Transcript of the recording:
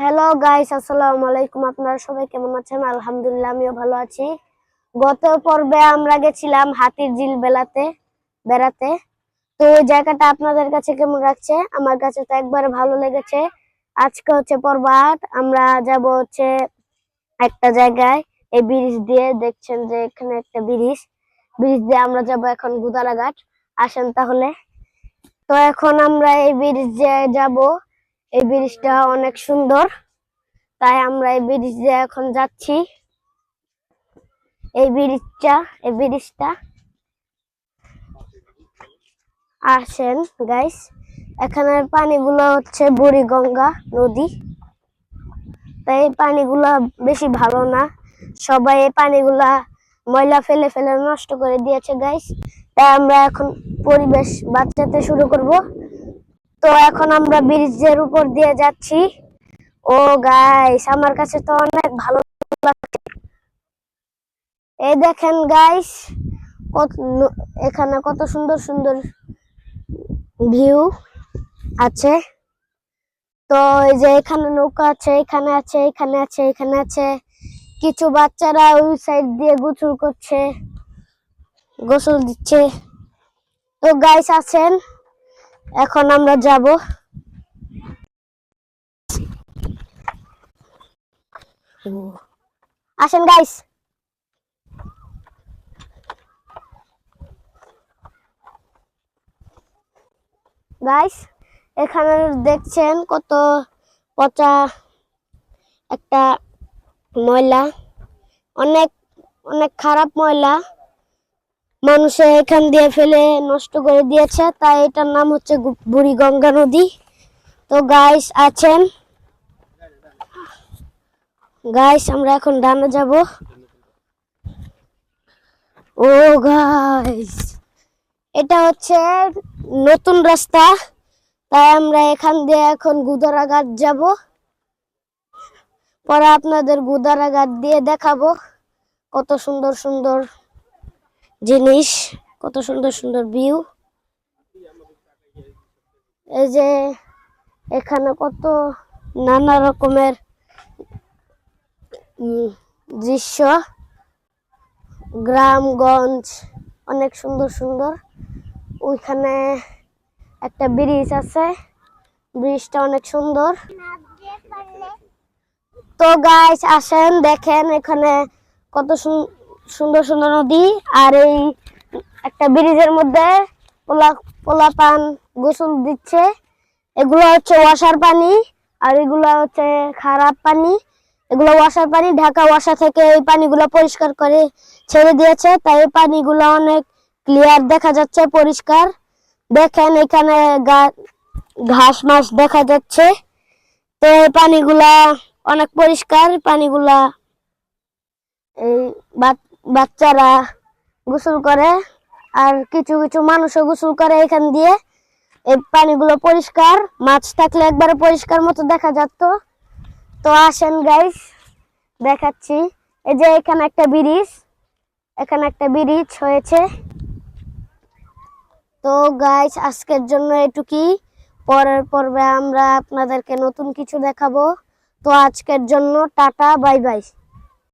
Hello guys আসসালামু আলাইকুম। আপনারা সবাই কেমন আছেন? আলহামদুলিল্লাহ, আমিও ভালো আছি। গত পর্বে আমরা গেছিলাম হাতির ঝিল বেলাতে বেড়াতে। তো ওই জায়গাটা আপনাদের কাছে কেমন লাগছে? আমার কাছে তো একবার ভালো লেগেছে। আজকে হচ্ছে পর্ব আট। আমরা যাব হচ্ছে একটা জায়গায়, এই ব্রিজ দিয়ে। দেখছেন যে এখানে একটা ব্রিজ। ব্রিজ দিয়ে আমরা যাব এখন গুদারাঘাট। আসেন তাহলে। তো এখন আমরা এই ব্রিজে যাব। এই ব্রিজটা অনেক সুন্দর। তাই আমরা এই ব্রিজে এখন যাচ্ছি। এই ব্রিজটা এই ব্রিজটা। আসেন গাইস এখানের পানিগুলো হচ্ছে বুড়িগঙ্গা নদী। তাই পানিগুলা বেশি ভালো না। সবাই এই পানিগুলা ময়লা ফেলে ফেলে নষ্ট করে দিয়েছে গাইস তাই আমরা এখন পরিবেশ বাঁচাতে শুরু করব। তো এখন আমরা ব্রিজের উপর দিয়ে যাচ্ছি। ও গাইস আমার কাছে তো অনেক ভালো লাগছে। এই দেখেন গাইস কত এখানে কত সুন্দর সুন্দর ভিউ আছে। তো এই যে এখানে নৌকা আছে, এখানে আছে এখানে আছে এখানে আছে। কিছু বাচ্চারা ওই সাইড দিয়ে গোসল করছে, গোসল দিচ্ছে। তো গাইস আছেন এখন আমরা যাব আসেন গাইস গাইস এখানে দেখছেন কত পচা একটা ময়লা। অনেক অনেক খারাপ ময়লা। মানুষে এখান দিয়ে ফেলে নষ্ট করে দিয়েছে। তাই এটার নাম হচ্ছে বুড়িগঙ্গা নদী। তো গাইস আছেন? গাইস আমরা এখন ডানে যাব। ও গাইস এটা হচ্ছে নতুন রাস্তা। তাই আমরা এখান দিয়ে এখন গুদারাঘাট যাব। পরে আপনাদের গুদারাঘাট দিয়ে দেখাবো। কত সুন্দর সুন্দর জিনিস, কত সুন্দর সুন্দর ভিউ এই যে, এখানে কত নানা রকমের দৃশ্য। গ্রামগঞ্জ অনেক সুন্দর সুন্দর। ওইখানে একটা ব্রিজ আছে। ব্রিজটা অনেক সুন্দর। তো গাইস আসেন, দেখেন এখানে কত সুন- সুন্দর সুন্দর নদী আর এই একটা ব্রিজের মধ্যে পোলা পোলাপান গোসল দিচ্ছে। এগুলো হচ্ছে ওয়াসার পানি আর এগুলো হচ্ছে খারাপ পানি। এগুলো ওয়াসার পানি, ঢাকা ওয়াসা থেকে এই পানিগুলো পরিষ্কার করে ছেড়ে দিয়েছে। তাই এই পানিগুলো অনেক ক্লিয়ার দেখা যাচ্ছে, পরিষ্কার। দেখেন এখানে ঘাস মাস দেখা যাচ্ছে। তো এই পানিগুলা অনেক পরিষ্কার, পানিগুলা এই বাচ্চারা গোসল করে আর কিছু কিছু মানুষও গোসল করে এখান দিয়ে। এই পানিগুলো পরিষ্কার, মাছ থাকলে একবারে পরিষ্কার মতো দেখা যেত তো আসেন গাইস দেখাচ্ছি। এই যে এখানে একটা ব্রিজ, এখানে একটা ব্রিজ হয়েছে। তো গাইস আজকের জন্য এটুকুই পরের পর্বে আমরা আপনাদেরকে নতুন কিছু দেখাবো। তো আজকের জন্য টাটা বাই বাই